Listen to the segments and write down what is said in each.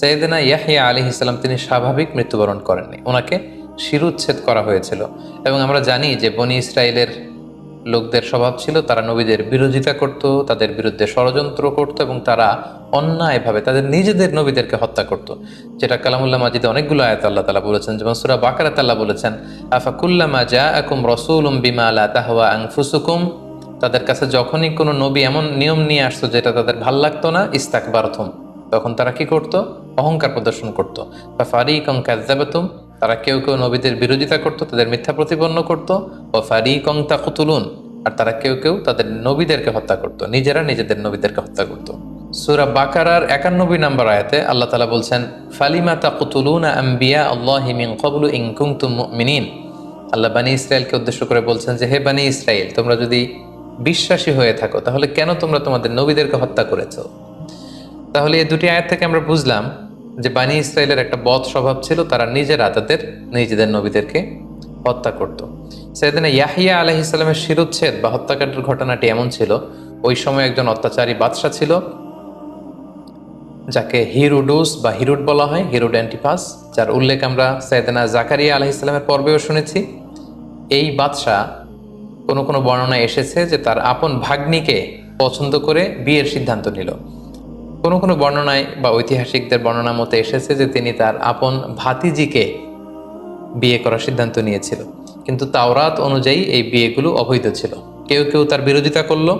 সৈয়দিনা ইয়াহিয়া আলী ইসলাম তিনি স্বাভাবিক মৃত্যুবরণ করেননি। ওনাকে শিরুচ্ছেদ করা হয়েছিল। এবং আমরা জানি যে বনি ইসরায়েলের লোকদের স্বভাব ছিল, তারা নবীদের বিরোধিতা করত, তাদের বিরুদ্ধে ষড়যন্ত্র করত এবং তারা অন্যায়ভাবে তাদের নিজেদের নবীদেরকে হত্যা করত। যেটা কালামুল্লাহ মাজিদে অনেকগুলো আয়াত আল্লাহ তালা বলেছেন, যেমন সুরা বাকারাত আল্লাহ বলেছেন আফাকুল্লামা জা আকুম রসুলুম বিমা আলা তাহওয়া আংফুসুকুম তাদের কাছে যখনই কোনো নবী এমন নিয়ম নিয়ে আসতো যেটা তাদের ভালো লাগতো না ইস্তাক বারথম তখন তারা কি করত? অহংকার প্রদর্শন করত। বা ফারিকং কাজাবাতুম তারা কেউ কেউ নবীদের বিরোধিতা করত, তাদের মিথ্যা প্রতিপন্ন করত। ও ফারিকং তাকুতুলুন, আর তারা কেউ কেউ তাদের নবীদেরকে হত্যা করত। নিজেরা নিজেদের নবীদেরকে হত্যা করত। সুরা বাকারার একানব্বই নম্বর আয়াতে আল্লাহ তালা বলছেন, ফালিমা তাকুতুলুনা আম্বিয়া আল্লাহ মিন কবলু ইন কুনতুম মুমিনিন। আল্লাহ বানী ইসরায়েলকে উদ্দেশ্য করে বলছেন যে, হে বানী ইসরায়েল তোমরা যদি বিশ্বাসী হয়ে থাকো, তাহলে কেন তোমরা তোমাদের নবীদেরকে হত্যা করেছ? তাহলে এই দুটি আয়াত থেকে আমরা বুঝলাম যে বানী ইসরায়েলের একটা বদ স্বভাব ছিল, তারা নিজেরা তাদের নিজেদের নবীদেরকে হত্যা করত। সেদিনে ইয়াহিয়া আলহ ইসলামের শিরুচ্ছেদ বা হত্যাকাণ্ডের ঘটনাটি এমন ছিল, ওই সময় একজন অত্যাচারী বাদশা ছিল, যাকে হিরুডুস বা হিরুড বলা হয়, হিরুড অ্যান্টিপাস যার উল্লেখ আমরা সৈয়দনা জাকারিয়া আলহ ইসলামের পর্বেও শুনেছি। এই বাদশাহ কোনো কোনো বর্ণনায় এসেছে যে তার আপন ভাগ্নিকে পছন্দ করে বিয়ের সিদ্ধান্ত নিল। কোনো কোনো বর্ণনায় বা ঐতিহাসিকদের বর্ণনা মতে এসেছে যে তিনি তার আপন ভাতিজিকে বিয়ে করার সিদ্ধান্ত নিয়েছিল। কিন্তু তাওরাত অনুযায়ী এই বিয়েগুলো অবৈধ ছিল। কেউ কেউ তার বিরোধিতা করল,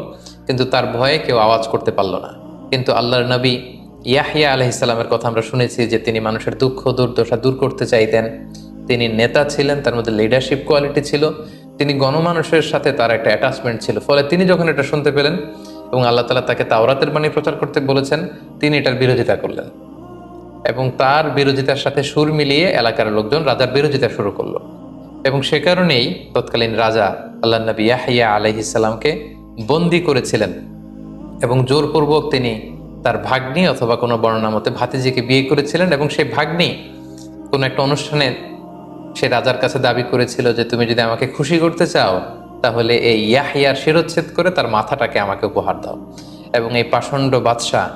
কিন্তু তার ভয়ে কেউ আওয়াজ করতে পারল না। কিন্তু আল্লাহর নবী ইয়াহিয়া আলহিসাল্লামের কথা আমরা শুনেছি যে তিনি মানুষের দুঃখ, দুর্দশা দূর করতে চাইতেন। তিনি নেতা ছিলেন, তার মধ্যে লিডারশিপ কোয়ালিটি ছিল। তিনি গণমানুষের সাথে তার একটা অ্যাটাচমেন্ট ছিল। ফলে তিনি যখন এটা শুনতে পেলেন এবং আল্লাহ তালা তাকে তাওরাতের বাণী প্রচার করতে বলেছেন, তিনি এটার বিরোধিতা করলেন। এবং তার বিরোধিতার সাথে সুর মিলিয়ে এলাকার লোকজন রাজার বিরোধিতা শুরু করল। এবং সে কারণেই তৎকালীন রাজা আল্লাহ নবী ইয়াহিয়া আলহিসাল্লামকে বন্দি করেছিলেন। এবং জোরপূর্বক তিনি তার ভাগ্নি অথবা কোনো বর্ণনা মতে ভাতিজিকে বিয়ে করেছিলেন এবং সেই ভাগ্নি কোনো একটা অনুষ্ঠানে সে রাজার কাছে দাবি করেছিল যে, তুমি যদি আমাকে খুশি করতে চাও তাহলে এই ইয়াহিয়ার শিরোচ্ছেদ করে তার মাথাটাকে আমাকে উপহার দাও। এবং এই পাষণ্ড বাদশাহ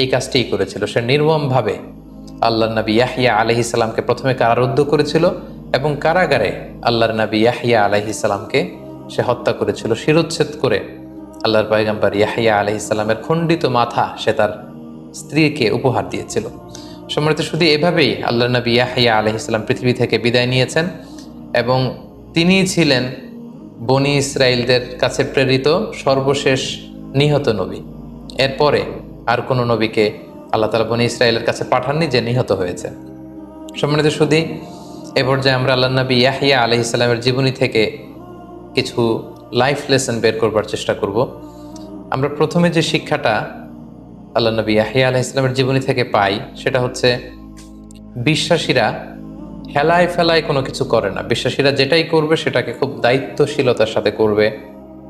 এই কাজটিই করেছিল। সে নির্মমভাবে আল্লাহ নবী ইয়াহিয়া আলহি সাল্লামকে প্রথমে কারারুদ্ধ করেছিল এবং কারাগারে আল্লাহর নবী ইয়াহিয়া আলহি সাল্লামকে সে হত্যা করেছিল। শিরোচ্ছেদ করে আল্লাহর পয়গাম্বার ইয়াহিয়া আলহি সাল্লামের খণ্ডিত মাথা সে তার স্ত্রীকে উপহার দিয়েছিল। সম্মানিত শুধু এভাবেই আল্লাহ নবী ইয়াহিয়া আলহি সাল্লাম পৃথিবী থেকে বিদায় নিয়েছেন এবং তিনিই ছিলেন বনি ইসরায়েলদের কাছে প্রেরিত সর্বশেষ নিহত নবী। এরপরে আর কোনো নবীকে আল্লাহ তালা বনি ইসরায়েলের কাছে পাঠাননি যে নিহত হয়েছে। সম্মানিত শুধু এ পর্যায়ে আমরা আল্লাহ নবী ইয়াহিয়া আলহ ইসলামের জীবনী থেকে কিছু লাইফ লেসন বের করবার চেষ্টা করব। আমরা প্রথমে যে শিক্ষাটা আল্লাহ নবী ইয়াহিয়া আলহ ইসলামের জীবনী থেকে পাই, সেটা হচ্ছে বিশ্বাসীরা হেলায় ফেলায় কোনো কিছু করে না। বিশ্বাসীরা যেটাই করবে সেটাকে খুব দায়িত্বশীলতার সাথে করবে,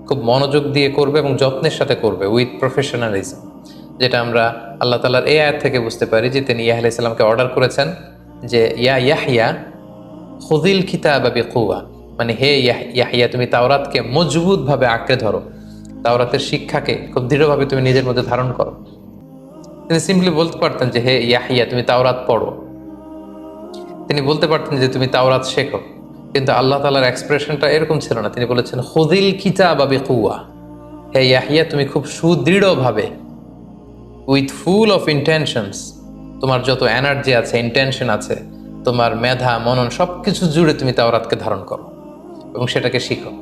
খুব মনোযোগ দিয়ে করবে এবং যত্নের সাথে করবে উইথ প্রফেশনালিজম যেটা আমরা আল্লাহ তালার এই আয়াত থেকে বুঝতে পারি যে তিনি ইয়াহ ইসলামকে অর্ডার করেছেন যে, ইয়া ইয়াহিয়া খুদিল খিতাব কুয়া মানে হে ইয়াহিয়া তুমি তাওরাতকে মজবুতভাবে আঁকড়ে ধরো। তাওরাতের শিক্ষাকে খুব দৃঢ়ভাবে তুমি নিজের মধ্যে ধারণ করো। তিনি সিম্পলি বলতে পারতেন যে, হে ইয়াহিয়া তুমি তাওরাত পড়ো। তিনি বলতে পারতেন যে তুমি তাওরাত শেখো, কিন্তু আল্লাহ তালার এক্সপ্রেশনটা এরকম ছিল না। তিনি বলেছেন হুদিল কিতাব আবি কুয়া হে ইয়াহিয়া, তুমি খুব সুদৃঢ়ভাবে উইথ ফুল অফ ইন্টেনশনস তোমার যত এনার্জি আছে ইন্টেনশন আছে, তোমার মেধা, মনন সব কিছু জুড়ে তুমি তাওরাতকে ধারণ করো এবং সেটাকে শিখো।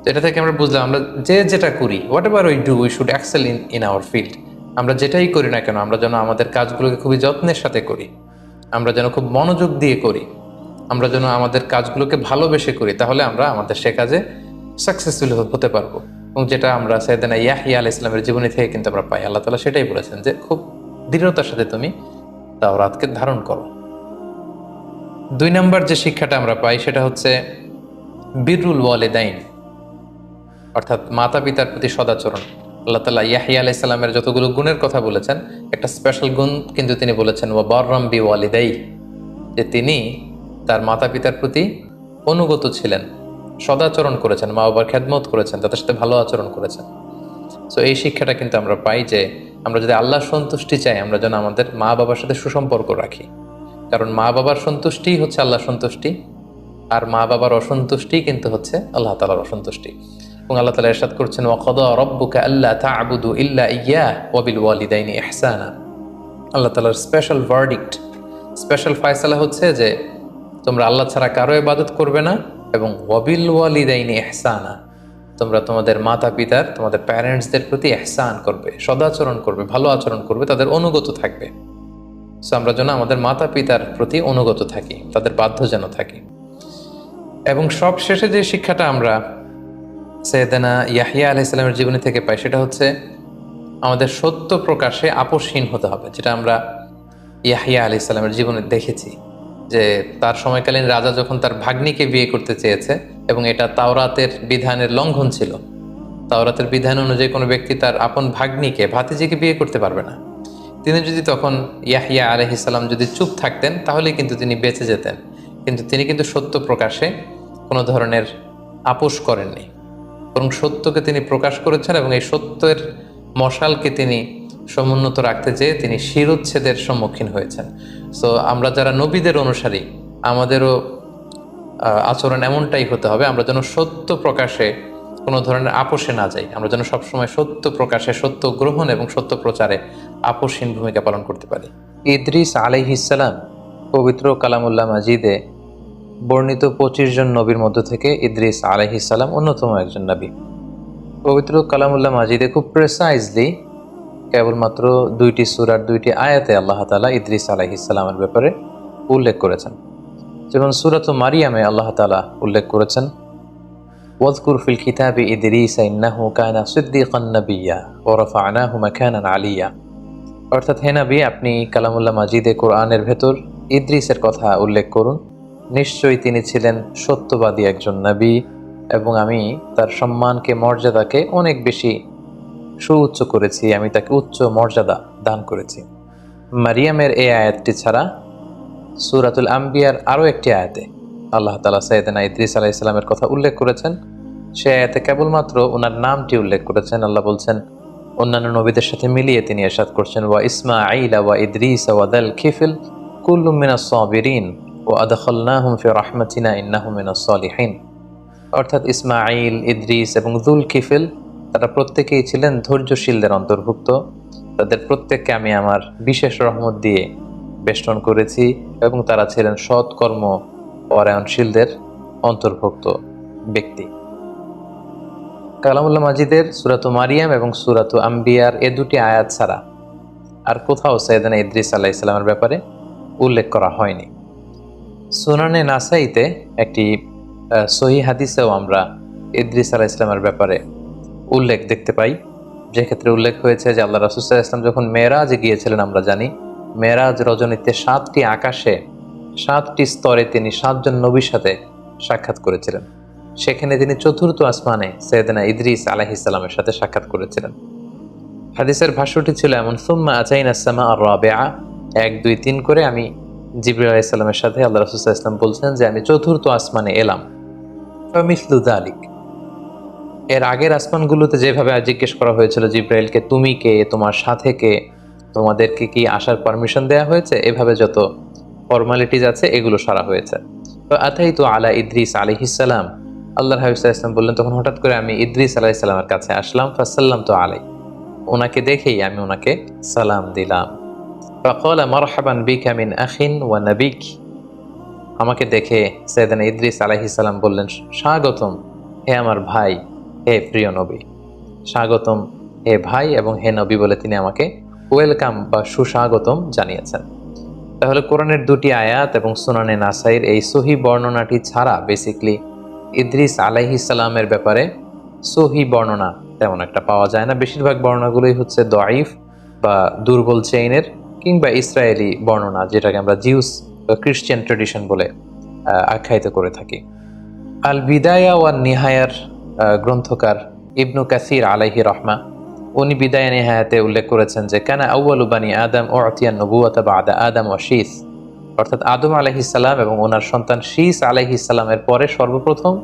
তো এটা থেকে আমরা বুঝলাম, আমরা যে যেটা করি whatever we do we should excel in in our field আমরা যেটাই করি না কেন, আমরা যেন আমাদের কাজগুলোকে খুবই যত্নের সাথে করি। আমরা যেন খুব মনোযোগ দিয়ে করি, আমরা যেন আমাদের কাজগুলোকে ভালোবেসে করি, তাহলে আমরা আমাদের সে কাজে সাকসেসফুল হতে পারব। এবং যেটা আমরা সৈয়দানা ইয়াহিয়া আল ইসলামের জীবনী থেকে কিন্তু আমরা পাই। আল্লাহ তালা সেটাই বলেছেন যে, খুব দৃঢ়তার সাথে তুমি তাওরাতকে ধারণ করো। দুই নম্বর যে শিক্ষাটা আমরা পাই, সেটা হচ্ছে বিরুল ওয়ালেদাইন, অর্থাৎ মাতা পিতার প্রতি সদাচরণ। আল্লাহ তালা ইয়াহিয়া আলাহ ইসলামের যতগুলো গুণের কথা বলেছেন, একটা স্পেশাল গুণ কিন্তু তিনি বলেছেন ও বররম বি ওয়ালিদাই যে তিনি তার মাতা পিতার প্রতি অনুগত ছিলেন, সদাচরণ করেছেন, মা বাবার খেদমত করেছেন, তাদের সাথে ভালো আচরণ করেছেন। সো এই শিক্ষাটা কিন্তু আমরা পাই যে, আমরা যদি আল্লাহর সন্তুষ্টি চাই, আমরা যেন আমাদের মা বাবার সাথে সুসম্পর্ক রাখি। কারণ মা বাবার সন্তুষ্টিই হচ্ছে আল্লাহর সন্তুষ্টি, আর মা বাবার অসন্তুষ্টি কিন্তু হচ্ছে আল্লাহ তালার অসন্তুষ্টি। এবং আল্লাহ তালা এরশাদ করছেন, ওয়াকদ রব্বুকা আল্লাহ তা'বুদু ইল্লা ইয়া ওয়াবিল ওয়ালিদাইনি ইহসানা। আল্লাহ তালার স্পেশাল ভার্ডিক্ট স্পেশাল ফয়সালা হচ্ছে যে, তোমরা আল্লাহ ছাড়া কারও ইবাদত করবে না এবং ওয়াবিল ওয়ালিদাইনি ইহসানা। তোমরা তোমাদের মাতা পিতার তোমাদের প্যারেন্টসদের প্রতি এহসান করবে, সদাচরণ করবে, ভালো আচরণ করবে, তাদের অনুগত থাকবে। সো আমরা যেন আমাদের মাতা পিতার প্রতি অনুগত থাকি, তাদের বাধ্য যেন থাকি। এবং সব শেষে যে শিক্ষাটা আমরা সৈয়দানা ইয়াহিয়া আলাইসাল্লামের জীবনী থেকে পাই, সেটা হচ্ছে আমাদের সত্য প্রকাশে আপোষহীন হতে হবে, যেটা আমরা ইয়াহিয়া আলি সাল্লামের জীবনে দেখেছি, যে তার সময়কালীন রাজা যখন তার ভাগ্নিকে বিয়ে করতে চেয়েছে এবং এটা তাওরাতের বিধানের লঙ্ঘন ছিল, তাওরাতের বিধান অনুযায়ী কোনো ব্যক্তি তার আপন ভাগ্নিকে, ভাতিজিকে বিয়ে করতে পারবে না। তিনি যদি তখন ইয়াহিয়া আলহিসাল্লাম যদি চুপ থাকতেন তাহলে কিন্তু তিনি বেঁচে যেতেন, কিন্তু তিনি কিন্তু সত্য প্রকাশে কোনো ধরনের আপোষ করেননি। বরং সত্যকে তিনি প্রকাশ করেছেন এবং এই সত্যের মশালকে তিনি সমুন্নত রাখতে চেয়ে তিনি শিরোচ্ছেদের সম্মুখীন হয়েছেন। সো আমরা যারা নবীদের অনুসারী, আমাদেরও আচরণ এমনটাই হতে হবে, আমরা যেন সত্য প্রকাশে কোনো ধরনের আপোষে না যাই। আমরা যেন সবসময় সত্য প্রকাশে, সত্য গ্রহণ এবং সত্য প্রচারে আপোষহীন ভূমিকা পালন করতে পারি। ইদ্রিস আলাইহিসালাম পবিত্র কালামুল্লাহ মাজিদে বর্ণিত পঁচিশ জন নবীর মধ্য থেকে ইদ্রিস আলাইহিসাল্লাম অন্যতম একজন নবী। পবিত্র কালামুল্লাহ মাজিদে খুব প্রেসাইজলি কেবলমাত্র দুইটি সুরার দুইটি আয়াতে আল্লাহ তালা ইদ্রিস আলাইহিসাল্লামের ব্যাপারে উল্লেখ করেছেন। যেমন সুরাত মারিয়ামে আল্লাহ তালা উল্লেখ করেছেন ওয়াজকুর ফিল কিতাবি ইদ্রিস ইন্নাহু কানা সিদ্দিকান নাবিয়্যা ওয়া রাফা'নাহু মাকানান আলিয়া। অর্থাৎ, হে নবী, আপনি কালামুল্লাহ মাজিদে কোরআনের ভেতর ইদ্রিসের কথা উল্লেখ করুন। নিশ্চয়ই তিনি ছিলেন সত্যবাদী একজন নবী এবং আমি তার সম্মানকে, মর্যাদাকে অনেক বেশি সুউচ্চ করেছি, আমি তাকে উচ্চ মর্যাদা দান করেছি। মারিয়ামের এই আয়াতটি ছাড়া সুরাতুল আম্বিয়ার আরও একটি আয়াতে আল্লাহ তালা সৈয়দনা ইদ্রিস আলাহ ইসলামের কথা উল্লেখ করেছেন। সে আয়াতে কেবলমাত্র ওনার নামটি উল্লেখ করেছেন। আল্লাহ বলছেন, অন্যান্য নবীদের সাথে মিলিয়ে তিনি এরশাদ করছেন, ওয়া ইসমা আইলা ওয়া ইদ্রিস ওয়াদাল খিফিল কুল্লুম মিনাস সাবিরিন। ও আদখলনাহুম ফি রাহমাতিনা ইন্নাহুম মিনাস সালিহিন। অর্থাৎ ইসমাইল ইদ্রিস এবং দুল কিফিল তারা প্রত্যেকেই ছিলেন ধৈর্যশীলদের অন্তর্ভুক্ত। তাদের প্রত্যেককে আমি আমার বিশেষ রহমত দিয়ে বেষ্টন করেছি এবং তারা ছিলেন সৎকর্ম পরায়ণশীলদের অন্তর্ভুক্ত ব্যক্তি। কালামুল্লাহ মাজিদের সুরাতু মারিয়াম এবং সুরাতু আম্বিয়ার এ দুটি আয়াত ছাড়া আর কোথাও সৈয়দানা ইদ্রিস আলাহ ইসলামের ব্যাপারে উল্লেখ করা হয়নি। সুনানে নাসাইতে একটি সহি হাদিসেও আমরা ইদ্রিস আলাহ ইসলামের ব্যাপারে উল্লেখ দেখতে পাই। যে ক্ষেত্রে উল্লেখ হয়েছে যে আল্লাহ রাসুসাহ ইসলাম যখন মেয়েরাজে গিয়েছিলেন, আমরা জানি মেয়েরাজ রজনীতে সাতটি আকাশে, সাতটি স্তরে তিনি সাতজন নবীর সাথে সাক্ষাৎ করেছিলেন। সেখানে তিনি চতুর্থ আসমানে সৈয়দনা ইদ্রিস আলাহিসাল্লামের সাথে সাক্ষাৎ করেছিলেন। হাদিসের ভাষ্যটি ছিল এমন, সুম্মা আচাইন আসামা আর রাবেআ এক, দুই, তিন করে আমি আলাইসাল্লামের সাথে আল্লাহ রাসুসাহ ইসলাম বলছেন যে, আমি চতুর্থ আসমানে এলাম। দালিক এর আগের আসমানগুলোতে যেভাবে জিজ্ঞেস করা হয়েছিল জিব্রাইলকে, তুমি কে? তোমার সাথে কে? তোমাদেরকে কি আসার পারমিশন দেওয়া হয়েছে? এভাবে যত ফর্মালিটিজ আছে, এগুলো সারা হয়েছে। তো আতাই তো আলা ইদ্রিস আলিহিসাল্লাম আল্লাহ হাবিবুল্লাহ ইসলাম বললেন, তখন হঠাৎ করে আমি ইদ্রিস আলাইসাল্লামের কাছে আসলাম ফাসাল্লাম তো আলাই। ওনাকে দেখেই আমি ওনাকে সালাম দিলাম। ফকল মরহাবান বিক আমিন আখিন ওয়া নবিক আমাকে দেখে সৈয়দানা ইদ্রিস আলাইহিসাল্লাম বললেন, স্বাগতম হে আমার ভাই, হে প্রিয় নবী। স্বাগতম হে ভাই এবং হে নবী বলে তিনি আমাকে ওয়েলকাম বা সুস্বাগতম জানিয়েছেন। তাহলে কোরআনের দুটি আয়াত এবং সুনানে নাসাইর এই সহি বর্ণনাটি ছাড়া বেসিকলি ইদ্রিস আলাইহিসাল্লামের ব্যাপারে সহি বর্ণনা তেমন একটা পাওয়া যায় না। বেশিরভাগ বর্ণনাগুলোই হচ্ছে দয়াইফ বা দুর্বল চেইনের কিংবা ইসরায়েলি বর্ণনা যেটাকে আমরা জিউস বা ট্রেডিশন বলে আখ্যায়িত করে থাকি। আল বিদায়া ওয়ান নিহায়ার গ্রন্থকার ইবনু কাসির আলাইহি রহমা, উনি বিদায় নেহায়াতে উল্লেখ করেছেন যে, কেন আউ্বালু বানি আদম ও আতিয়ান নবুয়াতা বা আদা আদম ও শীস। অর্থাৎ আদম আলাইহিসাল্লাম এবং ওনার সন্তান শীস আলাইহিসাল্লামের পরে সর্বপ্রথম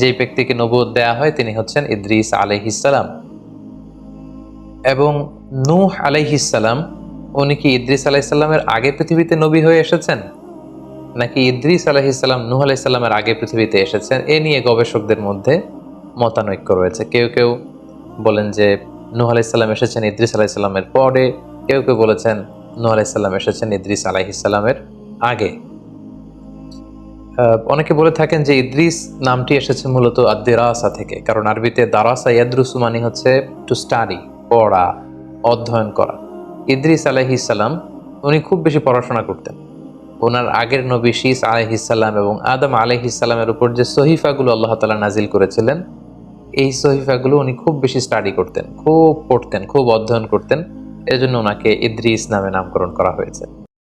যে ব্যক্তিকে নবুয়ত দেয়া হয় তিনি হচ্ছেন ইদ্রিস আলাইহিসাল্লাম এবং নূহ আলাইহিসাল্লাম উনি কি ইদ্রিস আলাইসাল্লামের আগে পৃথিবীতে নবী হয়ে এসেছেন? নাকি ইদ্রিস আলাইহিসাল্লাম নূহ আলাইসাল্লামের আগে পৃথিবীতে এসেছেন? এ নিয়ে গবেষকদের মধ্যে মতানৈক্য রয়েছে। কেউ কেউ বলেন যে নূহ আলাইসাল্লাম এসেছেন ইদ্রিস আলাইসাল্লামের পরে। কেউ কেউ বলেছেন নূহ আলাইসাল্লাম এসেছেন ইদ্রিস আলাইহিসাল্লামের আগে। অনেকে বলে থাকেন যে ইদ্রিস নামটি এসেছে মূলত আদিরাসা থেকে। কারণ আরবিতে দারাসা ইয়াদ্রুসু মানে হচ্ছে টু স্টাডি পড়া, অধ্যয়ন করা। ইদ্রিস আলাইহিসাল্লাম উনি খুব বেশি পড়াশোনা করতেন। ওনার আগের নবী শীস আলাইহিসাল্লাম এবং আদম আলাইহিসাল্লামের উপর যে সহিফাগুলো আল্লাহ তালা নাজিল করেছিলেন, এই সহিফাগুলো উনি খুব বেশি স্টাডি করতেন, খুব পড়তেন, খুব অধ্যয়ন করতেন। এজন্য ওনাকে ইদ্রিস নামে নামকরণ করা হয়েছে।